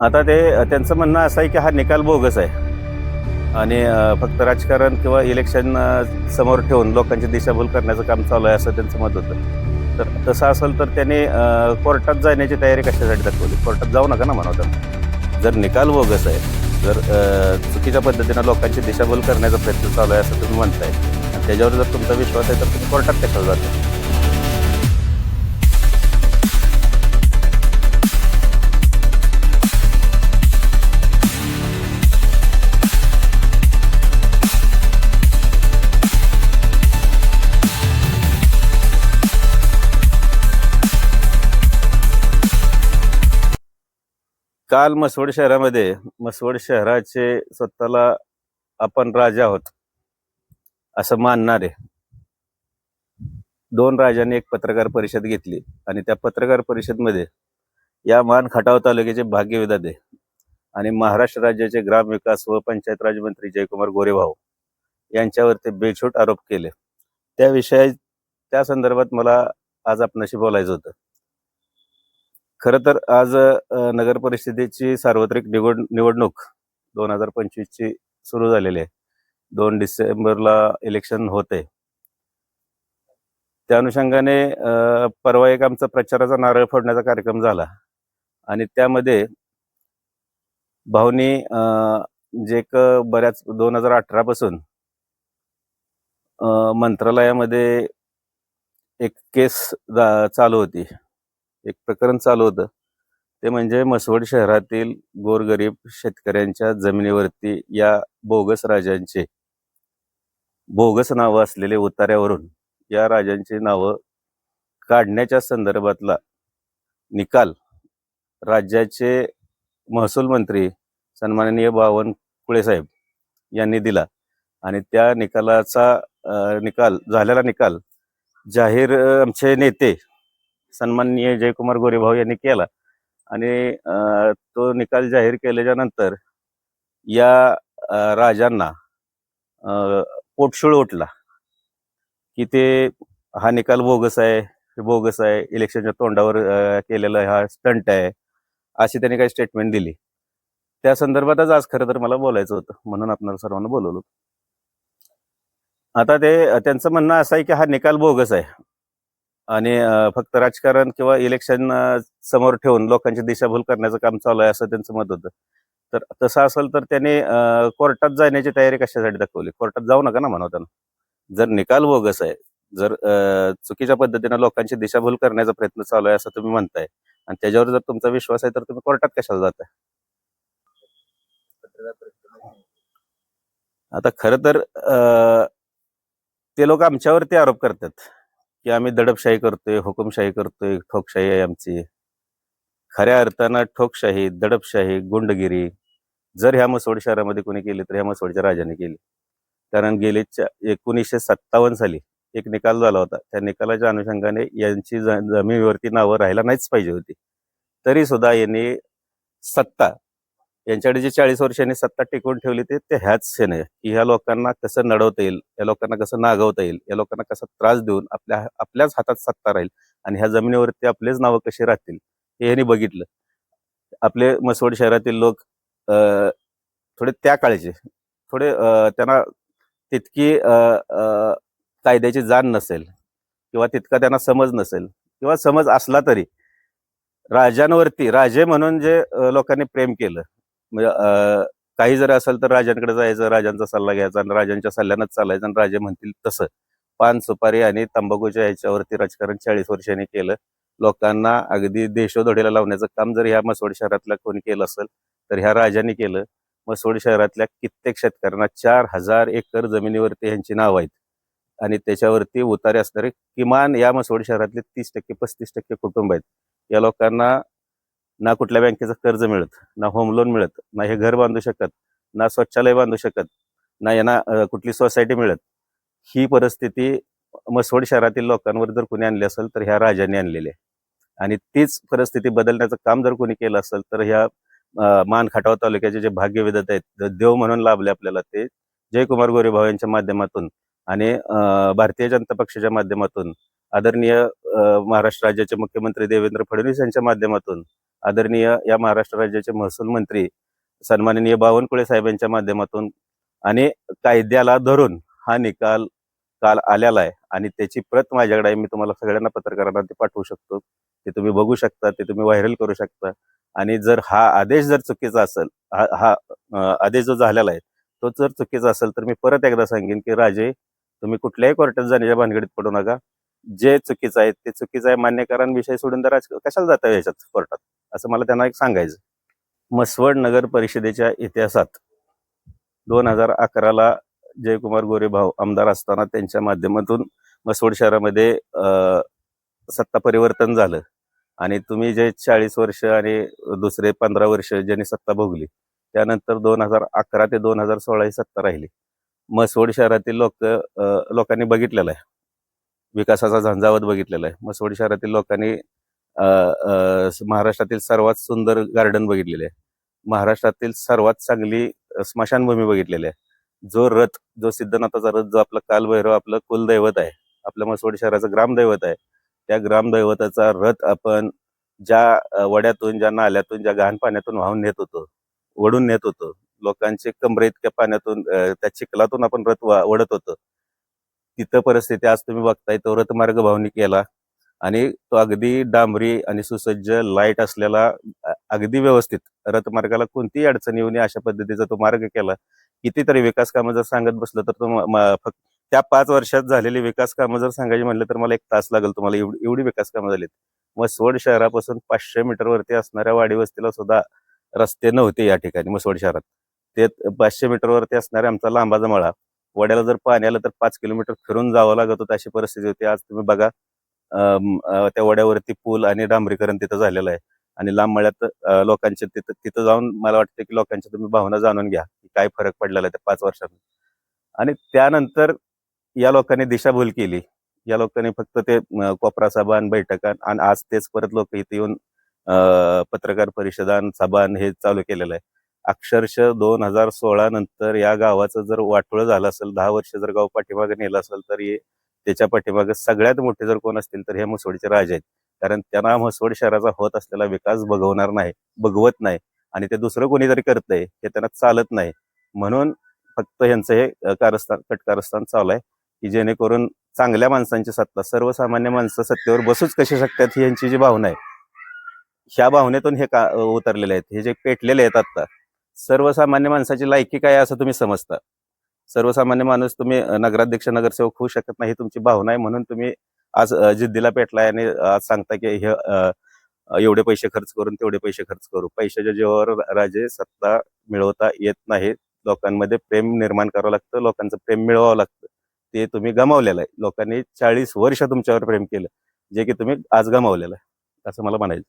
आता ते त्यांचं म्हणणं असं आहे की हा निकाल बोगस आहे. आणि फक्त राजकारण किंवा इलेक्शन समोर ठेवून लोकांची दिशाभूल करण्याचं काम चालू आहे असं त्यांचं मत होतं. तर तसं असेल तर त्यांनी कोर्टात जाण्याची तयारी कशासाठी दाखवली? कोर्टात जाऊ नका ना म्हणतात जर निकाल बोगस आहे जर चुकीच्या पद्धतीनं लोकांची दिशाभूल करण्याचा प्रयत्न चालू आहे असं तुम्ही म्हणताय त्याच्यावर जर तुमचा विश्वास आहे तर तुम्ही कोर्टात कशाला जाता? काल मसवड शहरामध्ये मसवड शहराचे स्वतःला आपण राजा आहोत असं मानणारे दोन राजांनी एक पत्रकार परिषद घेतली आणि त्या पत्रकार परिषदमध्ये या मान खटाव तालुक्याचे भाग्यविधाते आणि महाराष्ट्र राज्याचे ग्रामविकास व पंचायत राजमंत्री जयकुमार गोरेभाऊ यांच्यावरती बेछूट आरोप केले. त्याविषयी त्या संदर्भात मला आज आपणाशी बोलायचं होतं. खरं तर आज नगर परिषदेची सार्वत्रिक निवड निवडणूक दोन हजार पंचवीसची सुरू झालेली आहे. दोन डिसेंबरला इलेक्शन होते. त्या अनुषंगाने परवा एक आमचा प्रचाराचा नारळ फोडण्याचा कार्यक्रम झाला. आणि त्यामध्ये भाऊनी जे एक बऱ्याच दोन हजार अठरा पासून मंत्रालयामध्ये एक केस जा- चालू होती. एक प्रकरण चालू होतं. ते म्हणजे मसवड शहरातील गोरगरीब शेतकऱ्यांच्या जमिनीवरती या बोगस राजांचे बोगस नावं असलेले उतार्यावरून या राजांची नावं काढण्याच्या संदर्भातला निकाल राज्याचे महसूल मंत्री सन्माननीय बावन कुळेसाहेब यांनी दिला. आणि त्या निकालाचा निकाल झालेला निकाल जाहीर आमचे नेते सन्माननीय जयकुमार गोरेभाऊ यांनी केला. आणि तो निकाल जाहीर केल्याच्यानंतर या राजांना पोटशूळ उठला की ते हा निकाल बोगस आहे बोगस आहे इलेक्शनच्या तोंडावर केलेला हा स्टंट आहे अशी त्यांनी काही स्टेटमेंट दिली. त्या संदर्भातच आज खरं तर मला बोलायचं होतं म्हणून आपण सर्वांना बोलवलं आता ते त्यांचं म्हणणं असं आहे की हा निकाल बोगस आहे. आणि फक्त राजकारण किंवा इलेक्शन समोर ठेवून लोकांची दिशाभूल करण्याचं काम चालू आहे असं त्यांचं मत होतं. तर तसं असेल तर त्यांनी कोर्टात जाण्याची तयारी कशासाठी दाखवली? कोर्टात जाऊ नका ना म्हणताना जर निकाल बोगस आहे जर चुकीच्या पद्धतीनं लोकांची दिशाभूल करण्याचा प्रयत्न चालू आहे असं तुम्ही म्हणताय आणि त्याच्यावर जर तुमचा विश्वास आहे तर तुम्ही कोर्टात कशाला जाताय? आता खर तर ते लोक आमच्यावरती आरोप करतात. की आम्ही दडपशाही करतोय हुकुमशाही करतोय ठोकशाही आहे आमची. खऱ्या अर्थानं ठोकशाही दडपशाही गुंडगिरी जर ह्या मसोड शहरामध्ये कोणी केली तर ह्या मसोडच्या राजाने केली. कारण गेले एकोणीसशे सत्तावन्न साली एक निकाल झाला होता. त्या निकालाच्या अनुषंगाने यांची ज- जमिनीवरती नावं राहायला नाहीच पाहिजे होती. तरी सुद्धा यांनी सत्ता यांच्याकडे जे चाळीस वर्षांनी सत्ता टिकवून ठेवली ते ते ह्याच सेने. की ह्या लोकांना कसं नडवता येईल या लोकांना कसं नागवता येईल या लोकांना कसा त्रास देऊन आपल्या आपल्याच हातात सत्ता राहील आणि ह्या जमिनीवरती आपलेच नावं कशी राहतील हे यांनी बघितलं. आपले मसवड शहरातील लोक थोडे त्या काळचे थोडे त्यांना तितकी कायद्याची जाण नसेल किंवा तितका त्यांना समज नसेल किंवा समज असला तरी राजांवरती राजे म्हणून जे लोकांनी प्रेम केलं म्हणजे अ, काही जर असेल तर राजांकडे जायचं राजांचा सल्ला घ्यायचा आणि राजांच्या सल्ल्यानंच चालायचं आणि राजे म्हणतील तसं. पान सुपारी आणि तंबाखूच्या याच्यावरती राजकारण चाळीस वर्षांनी केलं. लोकांना अगदी देशोधडीला लावण्याचं काम जर ह्या मसवड शहरातल्या कोणी केलं असेल तर ह्या राजांनी केलं. मसवड शहरातल्या कित्येक शेतकऱ्यांना चार हजार एकर जमिनीवरती ह्यांची नाव आहेत. आणि त्याच्यावरती उतारे असणारे किमान या मसवड शहरातले तीस टक्के पस्तीस टक्के कुटुंब आहेत. या लोकांना ना कुठल्या बँकेचं कर्ज मिळत ना होम लोन मिळत ना हे घर बांधू शकत ना स्वच्छालय बांधू शकत ना यांना कुठली सोसायटी मिळत ही परिस्थिती मसवड शहरातील लोकांवर जर कोणी आणली असेल तर ह्या राजांनी आणलेली आहे. आणि तीच परिस्थिती बदलण्याचं काम जर कोणी केलं असेल तर ह्या अ, मान खटाव तालुक्याचे जे भाग्यविधाते आहेत देव म्हणून लाभले आपल्याला ते जयकुमार गोरेभाऊ यांच्या माध्यमातून आणि भारतीय जनता पक्षाच्या माध्यमातून आदरणीय महाराष्ट्र राज्याचे मुख्यमंत्री देवेंद्र फडणवीस यांच्या माध्यमातून आदरणीय या महाराष्ट्र राज्याचे महसूल मंत्री सन्माननीय बावनकुळे साहेबांच्या माध्यमातून आणि कायद्याला धरून हा निकाल काल आलेला आहे आणि त्याची प्रत माझ्याकडे आहे. मी तुम्हाला सगळ्यांना पत्रकारांना ते पाठवू शकतो. ते तुम्ही बघू शकता ते तुम्ही व्हायरल करू शकता. आणि जर हा आदेश जर चुकीचा असेल हा हा आदेश जो झालेला आहे तो जर चुकीचा असेल तर मी परत एकदा सांगेन की राजे तुम्ही कुठल्याही कोर्टात जाण्याच्या भानगडीत पडू नका. जे चुकीचं आहे ते चुकीचं आहे मान्य कारण विषय सोडून तर कशाला जाता याच्यात कोर्टात? असं मला त्यांना एक सांगायचं मसवड नगर परिषदेच्या इतिहासात दोन हजार अकराला जयकुमार गोरे भाऊ आमदार असताना त्यांच्या माध्यमातून मसवड शहरामध्ये अं, सत्ता परिवर्तन झालं. आणि तुम्ही जे चाळीस वर्ष आणि दुसरे पंधरा वर्ष ज्यांनी सत्ता भोगली त्यानंतर दोन हजार अकरा ते दोन हजार सोळा ही सत्ता राहिली. मसवड शहरातील लोक लोकांनी बघितलेलं आहे. विकासाचा झंझावत बघितलेला आहे. मसवड शहरातील लोकांनी महाराष्ट्रातील सर्वात सुंदर गार्डन बघितलेले आहे. महाराष्ट्रातील सर्वात चांगली स्मशानभूमी बघितलेली आहे. जो रथ जो सिद्धनाथाचा रथ जो आपला कालभैरव आपलं कुलदैवत आहे आपल्या मसवड शहराचं ग्रामदैवत आहे त्या ग्रामदैवताचा रथ आपण ज्या वड्यातून ज्या नाल्यातून ज्या घाण पाण्यातून वाहून नेत होतो वडून नेत होतो लोकांचे कमरे इतक्या पाण्यातून त्या चिखलातून आपण रथ वा- वडत होतो तिथं परिस्थिती आज तुम्ही बघताय तो रथमार्ग भावनी केला आणि तो अगदी डांबरी आणि सुसज्ज लाइट असलेला अगदी व्यवस्थित रथमार्गाला कोणतीही अडचण येऊ नये अशा पद्धतीचा तो मार्ग केला. कितीतरी विकास कामं जर सांगत बसलं तर तो फक्त त्या पाच वर्षात झालेली विकास कामं जर सांगायची म्हणलं तर मला एक तास लागेल तुम्हाला. एवढी एवढी विकास कामं झालीत. मसवड शहरापासून पाचशे मीटर वरती असणाऱ्या वाडी वस्तीला सुद्धा रस्ते नव्हते या ठिकाणी मसवड शहरात. ते पाचशे मीटर वरती असणाऱ्या आमचा लांबाचा मळा. वड्याला जर पाणी आलं तर पाच किलोमीटर फिरून जावं लागत होतं अशी परिस्थिती होती. आज तुम्ही बघा अ, त्या वड्यावरती पूल आणि डांबरीकरण तिथं झालेलं आहे. आणि लांब मळ्यात लोकांच्या लोकांचे तिथं तिथं जाऊन मला वाटतं की लोकांच्या तुम्ही भावना जाणून घ्या की काय फरक पडलेला आहे त्या पाच वर्षात आणि त्यानंतर या लोकांनी दिशाभूल केली. या लोकांनी फक्त ते कोपरा सभान बैठकान बैठका आणि आज तेच परत लोक इथे येऊन पत्रकार परिषदान सभान हे चालू केलेलं आहे. अक्षरशः दोन हजार सोळा नंतर या गावाचं जर वाटोळं झालं असेल दहा वर्ष जर गाव पाठीमागे नेलं असेल तर हे त्याच्या पाठीमागे सगळ्यात मोठे जर कोण असतील तर हे म्हसवडचे राजे आहेत. कारण त्यांना म्हसवड शहराचा होत असलेला विकास बघवणार नाही बघवत नाही आणि ते दुसरं कोणीतरी करतंय हे त्यांना चालत नाही. म्हणून फक्त यांचं हे कारस्थान कटकारस्थान चालू आहे की जेणेकरून चांगल्या माणसांची सत्ता सर्वसामान्य माणसं सत्तेवर बसूच कशी शकतात ही यांची जी भावना आहे. ह्या भावनेतून हे का उतरलेले आहेत हे जे पेटलेले आहेत आता सर्वसामान्य माणसाची लायकी काय असं तुम्ही समजता. सर्वसामान्य माणूस तुम्ही नगराध्यक्ष नगरसेवक होऊ शकत नाही तुमची भावना आहे म्हणून तुम्ही आज जिद्दीला पेटलाय आणि आज सांगता की हे एवढे पैसे खर्च करून तेवढे पैसे खर्च करू. पैशाच्या जीवावर राजे सत्ता मिळवता येत नाही. लोकांमध्ये प्रेम निर्माण करावं लागतं लोकांचं प्रेम मिळवावं लागतं. ते तुम्ही गमावलेलं आहे. लोकांनी चाळीस वर्ष तुमच्यावर प्रेम केलं जे की तुम्ही आज गमावलेलं आहे. असं मला म्हणायचं